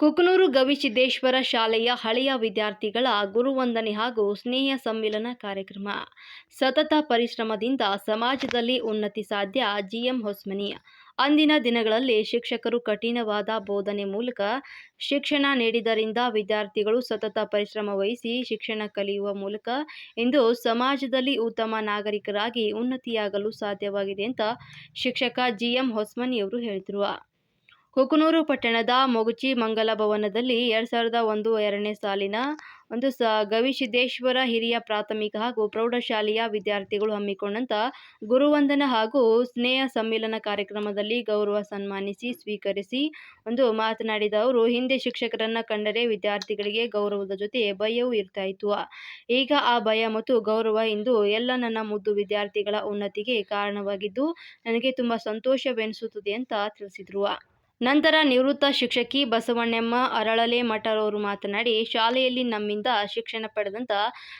ಕುಕನೂರು ಗವಿಸಿದ್ದೇಶ್ವರ ಶಾಲೆಯ ಹಳೆಯ ವಿದ್ಯಾರ್ಥಿಗಳ ಗುರುವಂದನೆ ಹಾಗೂ ಸ್ನೇಹ ಸಮ್ಮಿಲನ ಕಾರ್ಯಕ್ರಮ. ಸತತ ಪರಿಶ್ರಮದಿಂದ ಸಮಾಜದಲ್ಲಿ ಉನ್ನತಿ ಸಾಧ್ಯ, ಜಿಎಂ ಹೊಸ್ಮನಿ. ಅಂದಿನ ದಿನಗಳಲ್ಲಿ ಶಿಕ್ಷಕರು ಕಠಿಣವಾದ ಬೋಧನೆ ಮೂಲಕ ಶಿಕ್ಷಣ ನೀಡಿದ್ದರಿಂದ ವಿದ್ಯಾರ್ಥಿಗಳು ಸತತ ಪರಿಶ್ರಮ ವಹಿಸಿ ಶಿಕ್ಷಣ ಕಲಿಯುವ ಮೂಲಕ ಇಂದು ಸಮಾಜದಲ್ಲಿ ಉತ್ತಮ ನಾಗರಿಕರಾಗಿ ಉನ್ನತಿಯಾಗಲು ಸಾಧ್ಯವಾಗಿದೆ ಅಂತ ಶಿಕ್ಷಕ ಜಿಎಂ ಹೊಸ್ಮನಿಯವರು ಹೇಳಿದರು. ಕುಕನೂರು ಪಟ್ಟಣದ ಮೊಗುಚಿ ಮಂಗಲ ಭವನದಲ್ಲಿ ಎರಡು ಸಾವಿರದ ಒಂದು ಎರಡನೇ ಸಾಲಿನ ಒಂದು ಸ ಗವಿಸಿದ್ದೇಶ್ವರ ಹಿರಿಯ ಪ್ರಾಥಮಿಕ ಹಾಗೂ ಪ್ರೌಢಶಾಲೆಯ ವಿದ್ಯಾರ್ಥಿಗಳು ಹಮ್ಮಿಕೊಂಡಂತ ಗುರುವಂದನ ಹಾಗೂ ಸ್ನೇಹ ಸಮ್ಮಿಲನ ಕಾರ್ಯಕ್ರಮದಲ್ಲಿ ಗೌರವ ಸನ್ಮಾನಿಸಿ ಸ್ವೀಕರಿಸಿ ಒಂದು ಮಾತನಾಡಿದ ಅವರು, ಹಿಂದೆ ಶಿಕ್ಷಕರನ್ನ ಕಂಡರೆ ವಿದ್ಯಾರ್ಥಿಗಳಿಗೆ ಗೌರವದ ಜೊತೆ ಭಯವೂ ಇರ್ತಾ ಇತ್ತು ಈಗ ಆ ಭಯ ಮತ್ತು ಗೌರವ ಇಂದು ಎಲ್ಲ ನನ್ನ ಮುದ್ದು ವಿದ್ಯಾರ್ಥಿಗಳ ಉನ್ನತಿಗೆ ಕಾರಣವಾಗಿದ್ದು, ನನಗೆ ತುಂಬ ಸಂತೋಷವೆನಿಸುತ್ತದೆ ಅಂತ ತಿಳಿಸಿದರು. ನಂತರ ನಿವೃತ್ತ ಶಿಕ್ಷಕಿ ಬಸವಣ್ಣಮ್ಮ ಅರಳಲೆ ಮಠರವರು ಮಾತನಾಡಿ, ಶಾಲೆಯಲ್ಲಿ ನಮ್ಮಿಂದ ಶಿಕ್ಷಣ ಪಡೆದಂತ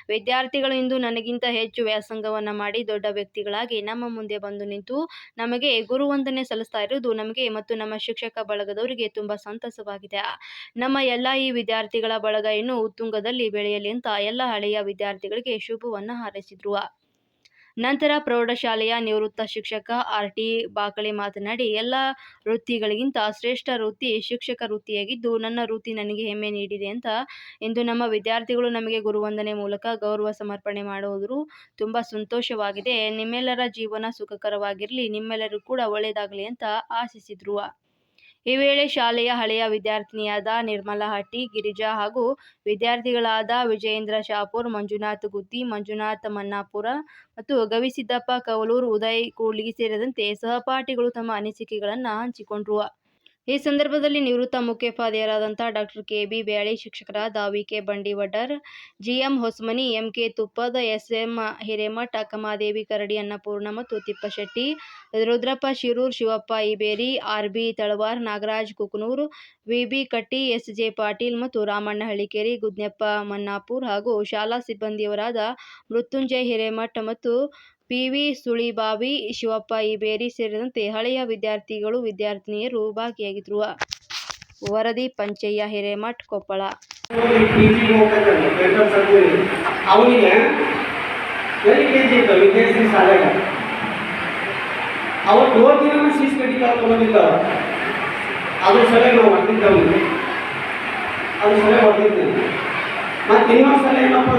ವಿದ್ಯಾರ್ಥಿಗಳು ಇಂದು ನನಗಿಂತ ಹೆಚ್ಚು ವ್ಯಾಸಂಗವನ್ನ ಮಾಡಿ ದೊಡ್ಡ ವ್ಯಕ್ತಿಗಳಾಗಿ ನಮ್ಮ ಮುಂದೆ ಬಂದು ನಿಂತು ನಮಗೆ ಗುರುವಂದನೆ ಸಲ್ಲಿಸ್ತಾ ಇರುವುದು ನಮಗೆ ಮತ್ತು ನಮ್ಮ ಶಿಕ್ಷಕ ಬಳಗದವರಿಗೆ ತುಂಬ ಸಂತಸವಾಗಿದೆ. ನಮ್ಮ ಎಲ್ಲ ಈ ವಿದ್ಯಾರ್ಥಿಗಳ ಬಳಗ ಇನ್ನು ಉತ್ತುಂಗದಲ್ಲಿ ಬೆಳೆಯಲಿ ಅಂತ ಎಲ್ಲ ಹಳೆಯ ವಿದ್ಯಾರ್ಥಿಗಳಿಗೆ ಶುಭವನ್ನು ಹಾರೈಸಿದ್ರು. ನಂತರ ಪ್ರೌಢಶಾಲೆಯ ನಿವೃತ್ತ ಶಿಕ್ಷಕ ಆರ್ ಟಿ ಬಾಕಳೆ ಮಾತನಾಡಿ, ಎಲ್ಲ ವೃತ್ತಿಗಳಿಗಿಂತ ಶ್ರೇಷ್ಠ ವೃತ್ತಿ ಶಿಕ್ಷಕ ವೃತ್ತಿಯಾಗಿದ್ದು, ನನ್ನ ವೃತ್ತಿ ನನಗೆ ಹೆಮ್ಮೆ ನೀಡಿದೆ ಅಂತ ಇಂದು ನಮ್ಮ ವಿದ್ಯಾರ್ಥಿಗಳು ನಮಗೆ ಗುರುವಂದನೆ ಮೂಲಕ ಗೌರವ ಸಮರ್ಪಣೆ ಮಾಡುವುದು ತುಂಬ ಸಂತೋಷವಾಗಿದೆ. ನಿಮ್ಮೆಲ್ಲರ ಜೀವನ ಸುಖಕರವಾಗಿರಲಿ. ನಿಮ್ಮೆಲ್ಲರೂ ಕೂಡ ಒಳ್ಳೆಯದಾಗಲಿ ಅಂತ ಆಶಿಸಿದ್ರು. ಈ ವೇಳೆ ಶಾಲೆಯ ಹಳೆಯ ವಿದ್ಯಾರ್ಥಿನಿಯಾದ ನಿರ್ಮಲಾ ಹಟ್ಟಿ ಗಿರಿಜಾ ಹಾಗೂ ವಿದ್ಯಾರ್ಥಿಗಳಾದ ವಿಜಯೇಂದ್ರ ಶಾಪೂರ್, ಮಂಜುನಾಥ್ ಗುತ್ತಿ, ಮಂಜುನಾಥ್ ಮನ್ನಾಪುರ ಮತ್ತು ಗವಿಸಿದ್ದಪ್ಪ ಕವಲೂರು, ಉದಯ್ ಕೂಡ್ಲಿಗಿ ಸೇರಿದಂತೆ ಸಹಪಾಠಿಗಳು ತಮ್ಮ ಅನಿಸಿಕೆಗಳನ್ನು ಹಂಚಿಕೊಂಡ್ರು. ಈ ಸಂದರ್ಭದಲ್ಲಿ ನಿವೃತ್ತ ಮುಖ್ಯೋಪಾಧ್ಯಾಯರಾದಂಥ ಡಾಕ್ಟರ್ ಕೆ ಬಿ ಬ್ಯಾಳಿ, ಶಿಕ್ಷಕರಾದ V K Bandivaddar, GM Hosmani M K Tuppad S M Hiremath Akkamadevi Karadi, Annapurna ಮತ್ತು Tippashetti, Rudrappa Shirur, Shivappa Ibberi R B Talwar, Nagaraj Kukanur V B Katti S J Patil ಮತ್ತು ರಾಮಣ್ಣ ಹಳ್ಳಿಕೇರಿ, ಗುದ್ನೆಪ್ಪ ಮನ್ನಾಪುರ್ ಹಾಗೂ ಶಾಲಾ ಸಿಬ್ಬಂದಿಯವರಾದ ಮೃತ್ಯುಂಜಯ ಹಿರೇಮಠ ಮತ್ತು P V Sulibavi, Shivappa ಇಬೇರಿ ಸೇರಿದಂತೆ ಹಳೆಯ ವಿದ್ಯಾರ್ಥಿಗಳು ವಿದ್ಯಾರ್ಥಿನಿಯರು ಭಾಗಿಯಾಗಿದ್ರು. ವರದಿ, ಪಂಚಯ್ಯ, ಹಿರೇಮಠ್, ಕೊಪ್ಪಳ. ಅವನಿಗೆ ಎಲ್ಲಿ ಕೆ ಜಿ ಇತ್ತು ವಿದ್ಯಾರ್ಥಿ ಶಾಲೆಗ ಅವತ್ತು ಓದಿನ ಸೀಸ್ ಕಟ್ಟಿ ಕರ್ಕೊಂಡ್ಬಂದಿದ್ದ. ಅದ್ರ ಸಲ ನಾವು ಹೊಡೆದಿದ್ದ ಅವನಿಗೆ. ಅದ್ರ ಸಲ ಹೊಡೆದಿದ್ದೆ ಮತ್ತೆ ಇನ್ನೊಂದು ಸಲ ಏನಪ್ಪ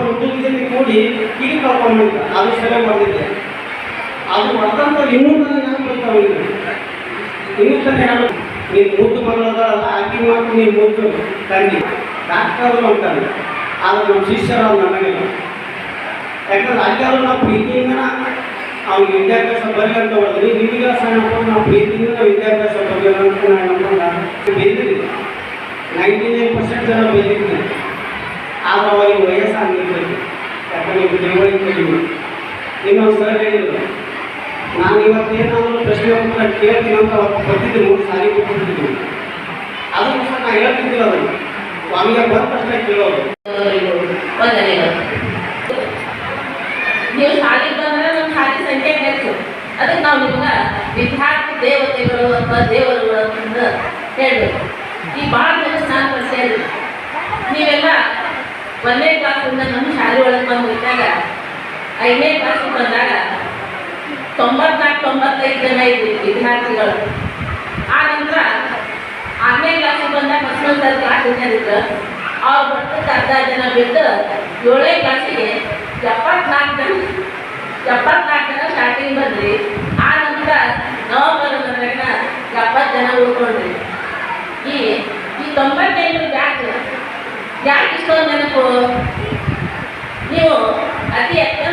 ಜೊತೆ ಕೂಡಿ ಕಿಡಿ ಕರ್ಕೊಂಡ್ಬಂದಿದ್ದ. ಅದ್ರ ಸಲಹೆ ಹೊಡೆದಿದ್ದೆ ಅದು ಹೊಡೆದಂತ ಇನ್ನೂ ತನಕ ನೆನಪು ಬರ್ತಾವ ಇನ್ನೂ ತನಕ ನೆನಪು ನೀನು ಮುದ್ದು ಮಗಳದಲ್ಲ ಆಕಿ ಮಾತು ನೀನು ಮುದ್ದು ತಂಗಿ. ಡಾಕ್ಟರ್ ಅಂತಾನೆ ಆದ್ರೆ ನಮ್ಮ ಶಿಷ್ಯರು ಅವ್ರು ನನಗಿಲ್ಲ ಯಾಕಂದ್ರೆ ಅಲ್ಲೆಲ್ಲ ನಾವು ಪ್ರೀತಿಯಿಂದ ಅವ್ನಿಗೆ ವಿದ್ಯಾಭ್ಯಾಸ ಬರಲಿ ಅಂತ ಹೋದ್ರಿ ನಿಮಗೆ ಸಣ್ಣ ನಾವು ಪ್ರೀತಿಯಿಂದ ವಿದ್ಯಾಭ್ಯಾಸ ಬರಲಿ ಅಂತ ನಾನು ಬೇದಿರಿ ನೈಂಟಿ ನೈನ್ ಪರ್ಸೆಂಟ್ ಜನ ಬೇದಿರ್ತೀನಿ ಆದ್ರೆ ಅವಾಗ ವಯಸ್ಸಾಗಿರ್ತದೆ ಯಾಕಂದ್ರೆ ನೀವು ತಿಳುವಳಿಕೆ ಇನ್ನೊಂದು ಸರ್ ಹೇಳಿದ್ರು. ನಾನು ಇವತ್ತೇನಾದರೂ ಪ್ರಶ್ನೆ ಉತ್ತರ ಕೇಳ್ತೀನಿ ಅಂತ ಬರ್ತಿದ್ದೆ ಮೂರು ಸಾರಿ ಕೊಟ್ಟಿದ್ದೀನಿ ಅದಕ್ಕೋಸ್ಕರ ನಾನು ಹೇಳ್ತಿದ್ದಿಲ್ಲ ಅದನ್ನು ಸ್ವಾಮಿಗೆ ಬಂದ ತಕ್ಷಣ ಕೇಳೋದು. ನೀವು ಶಾಲೆಗೆ ಬಂದ್ರೆ ನಮ್ಮ ಶಾಲೆ ಸಂಖ್ಯೆ ಹೆಚ್ಚು ಅದಕ್ಕೆ ನಾವು ನಿಮ್ಗೆ ವಿದ್ಯಾರ್ಥಿ ದೇವತೆಗಳು ಅಥವಾ ದೇವರುಗಳು ಅಂತಂದು ಹೇಳಬೇಕು. ಈ ಭಾಳ ಜನ ಸ್ನಾನ ಇಲ್ಲ ನೀವೆಲ್ಲ ಒಂದನೇ ಕ್ಲಾಸಿಂದ ನಮ್ಮ ಶಾಲೆ ಒಳಗೆ ಬಂದು ಹೋದಾಗ ಐದನೇ ಕ್ಲಾಸಿಗೆ ಬಂದಾಗ ತೊಂಬತ್ನಾಲ್ಕು ತೊಂಬತ್ತೈದು ಜನ ಇದ್ವಿ ವಿದ್ಯಾರ್ಥಿಗಳು. ಆ ನಂತರ ಆರನೇ ಕ್ಲಾಸಿಗೆ ಬಂದಾಗ ಮಕ್ಕಳ ಕ್ಲಾಸ್ ಇದ್ದರು ಅವ್ರು ಬರ್ತಕ್ಕೆ ಅರ್ಧ ಜನ ಬಿಟ್ಟು ಏಳನೇ ಕ್ಲಾಸಿಗೆ ಎಪ್ಪತ್ನಾಲ್ಕು ಜನ ಎಪ್ಪತ್ನಾಲ್ಕು ಜನ ಸ್ಟಾರ್ಟಿಂಗ್ ಬಂದ್ರಿ ಆ ನಂತರ ನವಂಬರ್ ಬಂದಾಗ ಎಪ್ಪತ್ತು ಜನ ಉಳ್ಕೊಂಡ್ರಿ ಈ ಈ ತೊಂಬತ್ತೈದು ಯಾಕೆ ಯಾಕೆ ಇಷ್ಟೊಂದು ನೆನಪು ನೀವು ಅತಿ ಕಂಡಿರಿ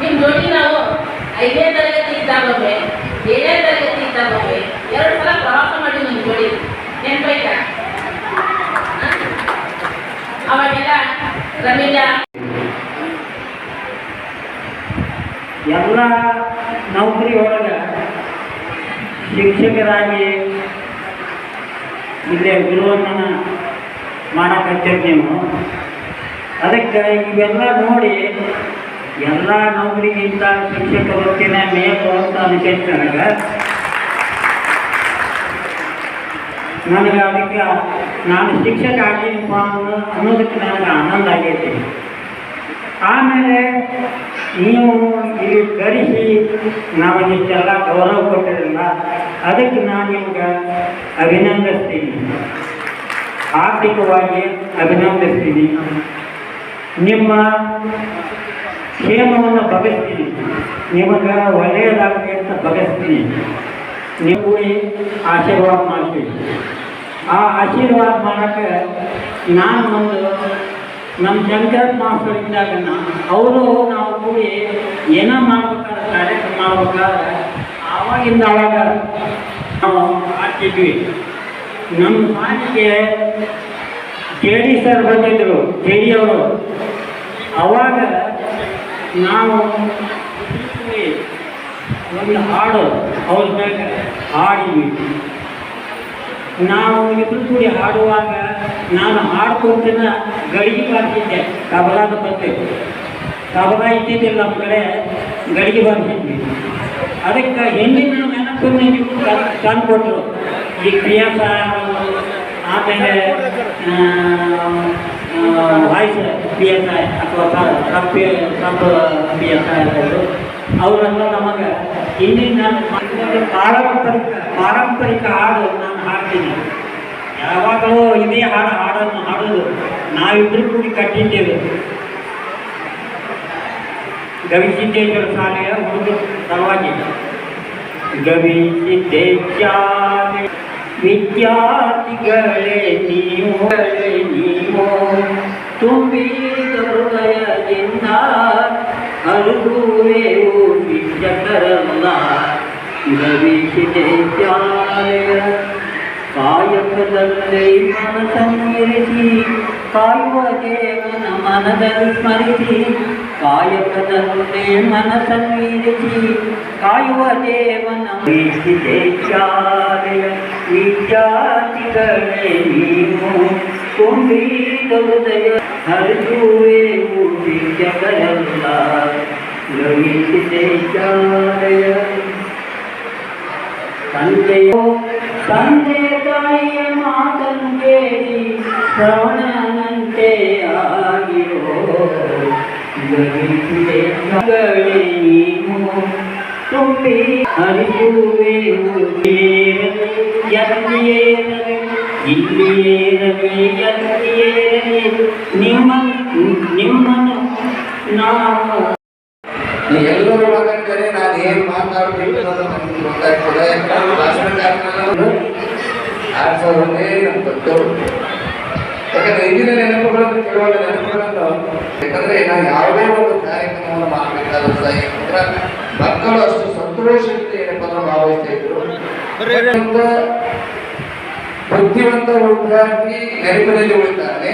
ನಿಮ್ಮ ಜೋಡಿ ನಾವು ಐದನೇ ತರಗತಿ ಇದ್ದಾಗೊಮ್ಮೆ ಏಳನೇ ತರಗತಿ ಇದ್ದಾಗೊಮ್ಮೆ ಎರಡು ಸಲ ಪ್ರವಾಸ ಮಾಡಿ ನಿಮ್ಮ ಜೋಡಿ. ನೆನಪೈತಾ? ಅವಾಗೆಲ್ಲ ರಮೀಲಾ. ಎಲ್ಲ ನೌಕರಿ ಒಳಗೆ ಶಿಕ್ಷಕರಾಗಿ ಇಲ್ಲೇ ಗುರುವನ್ನ ಮಾಡಕತ್ತೀರಿ ನೀವು. ಅದಕ್ಕೆ ಇವೆಲ್ಲ ನೋಡಿ ಎಲ್ಲ ನೌಕರಿಗಿಂತ ಶಿಕ್ಷಕ ವೃತ್ತಿನೇ ಮೇಲು ಅಂತ ಅನಿಸೈತೆ ನನಗೆ ನನಗೆ ಅದಕ್ಕೆ ನಾನು ಶಿಕ್ಷಕ ಆಗಿನಪ್ಪ ಅನ್ನೋ ಅನ್ನೋದಕ್ಕೆ ನನಗೆ ಆನಂದ ಆಗೈತಿ. ಆಮೇಲೆ ನೀವು ಇಲ್ಲಿ ಕರೆಸಿ ನಮಗಿಷ್ಟೆಲ್ಲ ಗೌರವ ಕೊಟ್ಟಿರಲ್ಲ, ಅದಕ್ಕೆ ನಾನು ನಿಮ್ಗೆ ಅಭಿನಂದಿಸ್ತೀನಿ. ಆರ್ಥಿಕವಾಗಿ ಅಭಿನಂದಿಸ್ತೀನಿ. ನಿಮ್ಮ ಕ್ಷೇಮವನ್ನು ಬಗೆಸ್ತೀನಿ. ನಿಮಗೆ ಒಳ್ಳೆಯದಾಗಲಿ ಅಂತ ಬಗೆಸ್ತೀನಿ. ನೀವು ಆಶೀರ್ವಾದ ಮಾಡ್ತೀವಿ ಆ ಆಶೀರ್ವಾದ ಮಾಡೋಕ್ಕೆ ನಾನು ಒಂದು ನಮ್ಮ ಶಂಕರ್ ಮಾಸ್ಟರ್ ಇದ್ದಾಗ ಅವರು ನಾವು ಕೂಡಿ ಏನೋ ಮಾಡ್ಬೇಕಾದ್ರೆ ಕಾರ್ಯಕ್ರಮ ಮಾಡ್ಬೇಕಾದ್ರೆ ಆವಾಗಿಂದ ಆವಾಗ ನಾವು ಆಗ್ತಿದ್ವಿ ನಮ್ಮ ಮಾತಿಗೆ ಕೆ ಡಿ ಸರ್ ಬಂದಿದ್ದರು ಕೆ ಡಿ ಅವರು. ಅವಾಗ ನಾವು ಒಂದು ಹಾಡು ಅವ್ರ ಮ್ಯಾಗ ಹಾಡಿವಿ ನಾವು ಇಬ್ಬರು ಕೂಡಿ ಹಾಡುವಾಗ ನಾನು ಹಾಡ್ಕೊಂತಿನ ಗಡಿಗೆ ಬಾರಿಸಿದ್ದೆ ಕಬಲಾದ ಬಂದೆ ಕಬಲ ಇದ್ದಿದ್ದಿಲ್ಲ ನಮ್ಮ ಕಡೆ, ಗಡಿಗೆ ಬಾರಿಸಿದ್ವಿ ಅದಕ್ಕೆ ಹೆಣ್ಣಿನ ನೆನಪನ್ನು ನೀವು ತಂದುಕೊಟ್ರು. ಈ ಕ್ರಿಯಾಸ ಆಮೇಲೆ ವಾಯ್ಸ್ ಪಿ ಎಸ್ ಐ ಅಥವಾ sub sub P S I ಇರ್ಬೋದು ಅವರೆಲ್ಲ ನಮಗೆ ಹಿಂದಿನ ನಾನು ಪಾರಂಪರಿಕ ಪಾರಂಪರಿಕ ಹಾಡು ನಾನು ಹಾಡ್ತೀನಿ. ಯಾವಾಗಲೂ ಇದೇ ಹಾಡು ಹಾಡನ್ನು ಹಾಡೋದು ನಾವಿಬ್ಬರು ಕೂಡಿ ಕಟ್ಟಿದ್ದೇವೆ. ಗವಿಸಿದ್ದೇಶ್ವರ ಶಾಲೆಯ ಹುಡುಗರ ಸಲುವಾಗಿ ಗವಿಸಿದ್ದೇಶ್ವರ ವಿದ್ಯಾರ್ಥಿಗಳೇ ನೀವು ನೀವು ತುಂಬಿದ ಹೃದಯದಿಂದ ಹರಿದುವೆವು ಶಿಕ್ಷಕರಲ್ಲ ಗವಿಸಿದ್ದೇಶ್ವರ ಕಾಯಕದಲ್ಲಿ ಮನಸ್ಸನ್ನಿರಿಸಿ ಕಾಯುವ ದೇವನ ಮನದಲ್ಲಿ ಸ್ಮರಿಸಿ ಕಾಯಕದಲ್ಲಿ ಮನಸ್ಸನ್ನಿರಿಸಿ ಕಾಯುವ ದೇವನ ವೀಕ್ಷಿತೆ ಶಾಲೆಯ ವಿದ್ಯಾರ್ಥಿಗಳೇ ನೀವು ತುಂಬಿದ ಹೃದಯ ಹರಿದುವೆವು ಶಿಕ್ಷಕರಲ್ಲ ಗವಿಸಿದೆ ಶಾಲೆಯ ತಂದೆಯೋ ತಂದೆ ತಾಯಿಯ ಮಾತನ್ನು ಕೇಳಿ ಶ್ರವಣನಂತೆ ಆಗಿರೋ ಗವಿಸಿದೆ ಮಗಳೇ ನೀವು ತುಂಬಿ ಅರಿಯುವೆ ನಿಮ್ಮ, ನಿಮ್ಮನ್ನು ನಾವು ಎಲ್ಲರೂ ಮಾತಾಡ್ತಾರೆ, ನಾನು ಏನ್ ಮಾತಾಡ್ಬೇಕು ಅನ್ನೋದು ನನಗೆ ಗೊತ್ತಾಗ್ತದೆ. ಯಾಕಂದ್ರೆ ಭಾಷಣಕಾರನಲ್ಲ ಆಡ್ಸೋದೇ ನಮ್ಗೆ ಗೊತ್ತು ಯಾಕಂದ್ರೆ ಹಿಂದಿನ ನೆನಪುಗಳನ್ನು ಕೇಳುವಾಗ ನೆನಪುಗಳನ್ನು ಯಾಕಂದ್ರೆ ನಾನು ಯಾವುದೇ ಒಂದು ಕಾರ್ಯಕ್ರಮವನ್ನು ಮಾಡಬೇಕಾದ್ರೂ ಸಹ ಮಕ್ಕಳು ಅಷ್ಟು ಸಂತೋಷದಿಂದ ಏನಪ್ಪ ಭಾವಿಸ್ತಾ ಇದ್ರು. ಬುದ್ಧಿವಂತ ವಿದ್ಯಾರ್ಥಿ ನೆನಪಿನಲ್ಲಿ ಉಳಿತಾನೆ.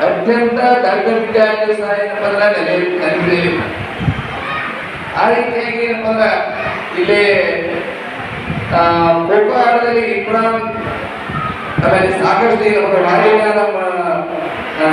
ಅತ್ಯಂತ ದೊಡ್ಡ ವಿದ್ಯಾರ್ಥಿ ಸಹ ಏನಪ್ಪ ಅಂದ್ರೆ ನೆಲೆ ನೆನಪಿನಲ್ಲಿ ಆ ರೀತಿಯಾಗಿ ಏನಪ್ಪ ಅಂದ್ರೆ ಇಲ್ಲಿ ಖೋಖೋ ಆಟದಲ್ಲಿ ಇಮ್ರಾನ್ ಆಮೇಲೆ ಸಾಕಷ್ಟು ನಮ್ಮ ಆ,